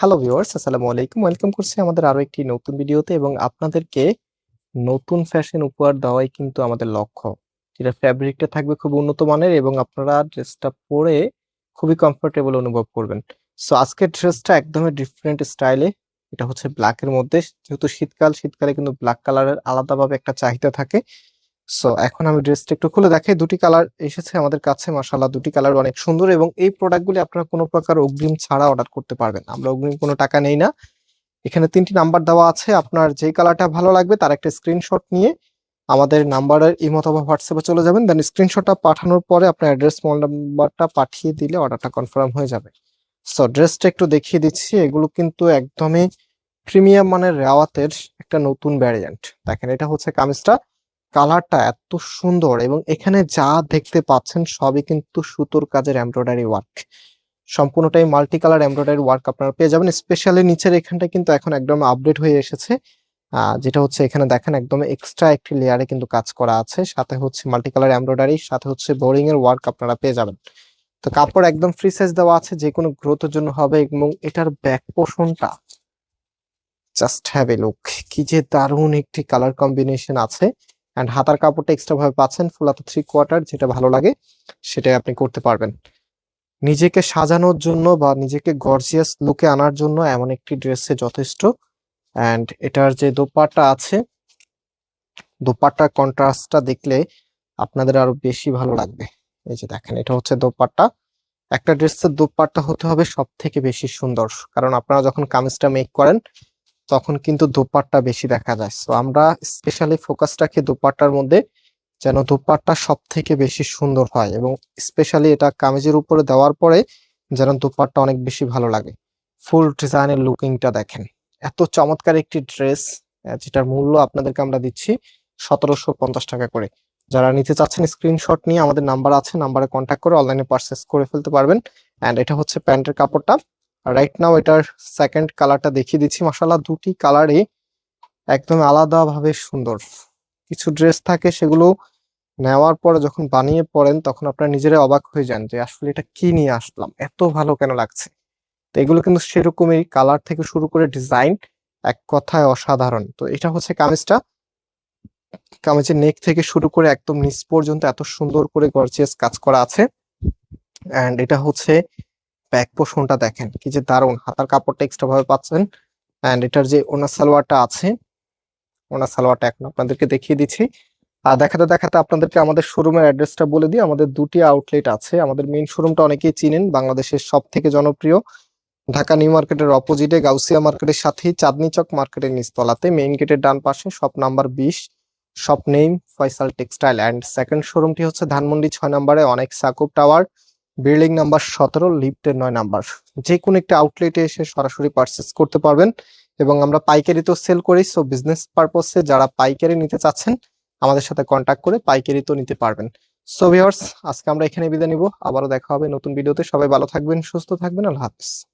Hello viewers আসসালামু আলাইকুম। Welcome করছি আমাদের আরও একটি নতুন ভিডিওতে এবং আপনাদেরকে নতুন ফ্যাশন উপহার দেওয়াই কিন্তু আমাদের লক্ষ্য। যেটা ফ্যাব্রিকটা থাকবে খুব উন্নত মানের এবং আপনারা ড্রেসটা পরে খুবই কমফোর্টেবল অনুভব করবেন। সো আজকের ড্রেসটা একদমই ডিফারেন্ট স্টাইলে এটা হচ্ছে ব্ল্যাকের মধ্যে। যেহেতু শীতকাল, শীতকালে কিন্তু ব্ল্যাক কালারের আলাদাভাবে একটা চাহিদা থাকে। সো এখন আমি ড্রেসটা একটু খুলে দেখাই। দুটি কালার এসেছে আমাদের কাছে, মাশাআল্লাহ। দুটি কালার অনেক সুন্দর এবং এই প্রোডাক্টগুলি আপনারা কোনো প্রকার অগ্রিম ছাড়া অর্ডার করতে পারবেন আমরা অগ্রিম কোনো টাকা নেই না। এখানে তিনটি নাম্বার দেওয়া আছে। আপনার যেই কালারটা ভালো লাগবে তার একটা স্ক্রিনশট নিয়ে আমাদের নাম্বারের ইমো অথবা হোয়াটসঅ্যাপে চলে যাবেন। দেন স্ক্রিনশটটা পাঠানোর পরে আপনার অ্যাড্রেস মোবাইল নাম্বারটা পাঠিয়ে দিলে অর্ডারটা কনফার্ম হয়ে যাবে। সো ড্রেসটা একটু দেখিয়ে দিচ্ছি। এগুলো কিন্তু একদমই প্রিমিয়াম মানের রেওয়াতের একটা নতুন ভ্যারিয়েন্ট দেখেন, এটা হচ্ছে কামিজটা। কালারটা এত সুন্দর এবং এখানে যা দেখতে পাচ্ছেন সবই কিন্তু সুতোর কাজের এমব্রয়ডারি ওয়ার্ক সম্পূর্ণটাই মাল্টি কালার এমব্রয়ডারি ওয়ার্ক আপনারা পেয়ে যাবেন স্পেশালি নিচের এখানটা কিন্তু এখন একদম আপডেট হয়ে এসেছে। যেটা হচ্ছে এখানে দেখেন একদম এক্সট্রা একটি লেয়ারে কিন্তু কাজ করা আছে, সাথে হচ্ছে মাল্টি কালার এমব্রয়ডারি সাথে হচ্ছে বোরিং এর ওয়ার্ক আপনারা পেয়ে যাবেন। তো কাপড় একদম ফ্রি সাইজ দেওয়া আছে, যে কোনো গ্রোথের জন্য হবে এবং এটার ব্যাক পোর্শনটা জাস্ট হ্যাভ এ লুক কি যে দারুণ একটি কালার কম্বিনেশন আছে। অ্যান্ড হাতার কাপড়টা এক্সট্রা ভাবে পাচ্ছেন ফুল হাতা থ্রি কোয়ার্টার যেটা ভালো লাগে, সেটাই আপনি করতে পারবেন। নিজেকে সাজানোর জন্য বা নিজেকে গর্জিয়াস লুকে আনার জন্য এমন একটি ড্রেসে যথেষ্ট। অ্যান্ড এটার যে দোপাট্টা আছে, দোপাট্টার কন্ট্রাস্টটা দেখলে আপনাদের আরও বেশি ভালো লাগবে। এই যে দেখেন, এটা হচ্ছে দোপাট্টা। একটা ড্রেসের দোপাট্টা হতে হবে সব থেকে বেশি সুন্দর। কারণ আপনারা যখন কামিজটা মেক করেন তখন কিন্তু দোপাট্টা বেশি দেখা যায়। সো আমরা স্পেশালি ফোকাস রাখি দোপাট্টার মধ্যে যেন দোপাট্টা সব থেকে বেশি সুন্দর হয় এবং স্পেশালি এটা কামিজের উপরে দেওয়ার পরে যেন দোপাট্টা অনেক বেশি ভালো লাগে। ফুল ডিজাইনের লুকিংটা দেখেন। এত চমৎকার একটি ড্রেস যেটার মূল্য আপনাদেরকে আমরা দিচ্ছি সতেরোশো পঞ্চাশ টাকা করে। যারা নিতে চাচ্ছেন স্ক্রিনশট নিয়ে, আমাদের নাম্বার আছে নাম্বারে কন্ট্যাক্ট করে অনলাইনে পারচেস করে ফেলতে পারবেন। অ্যান্ড এটা হচ্ছে প্যান্টের কাপড়টা। রাইট নাও এটার সেকেন্ড কালারটা দেখিয়ে দিচ্ছি। মাসাল্লাহ দুটি কালারই একদম আলাদাভাবে সুন্দর। কিছু ড্রেস থাকে সেগুলো নেওয়ার পর যখন বানিয়ে পড়েন তখন আপনারা নিজেরাই অবাক হয়ে যান যে আসলে এটা কি নিয়ে আসলাম, এত ভালো কেন লাগছে? তো এগুলো কিন্তু সেরকমই কালার থেকে শুরু করে ডিজাইন এক কথায় অসাধারণ। তো এটা হচ্ছে কামিজটা। কামিজের নেক থেকে শুরু করে একদম নিচ পর্যন্ত এত সুন্দর করে গর্জিয়াস কাজ করা আছে। এন্ড এটা হচ্ছে ব্যাক পোর্শনটা দেখেন, কি যে দারুণ। হাতার কাপড়টা এক্সট্রা ভাবে পাচ্ছেন। এন্ড এটার যে ওনা সালোয়ারটা আছে, ওনা সালোয়ারটা এখন আপনাদেরকে দেখিয়ে দিচ্ছি। আর দেখাতে দেখাতে আপনাদেরকে আমাদের শোরুমের অ্যাড্রেসটা বলে দিই। আমাদের দুটি আউটলেট আছে। আমাদের মেইন শোরুমটা অনেকেই চিনেন, বাংলাদেশের সব থেকে জনপ্রিয়। ঢাকা নিউ মার্কেটের অপোজিটে গাউসিয়া মার্কেটের সাথেই, চাঁদনি চক মার্কেটের নিচতলাতে মেইন গেটের ডান পাশে শপ নাম্বার বিশ shop name Faisal textile and second শোরুমটি হচ্ছে ধানমন্ডি ছয় নম্বরে অনেক সাকুব টাওয়ার বিল্ডিং নাম্বার সতেরো লিফটের নয় নাম্বার যে কোনো একটা আউটলেটে এসে সরাসরি পারচেস করতে পারবেন এবং আমরা পাইকারি তো সেল করি সো বিজনেস পারপসে যারা পাইকারি নিতে চাচ্ছেন, আমাদের সাথে কন্ট্যাক্ট করে পাইকারি তো নিতে পারবেন। সো ভিউয়ার্স আজকে আমরা এখানে বিদায় নিব। আবারও দেখা হবে নতুন ভিডিওতে সবাই ভালো থাকবেন, সুস্থ থাকবেন। আল্লাহ হাফিজ।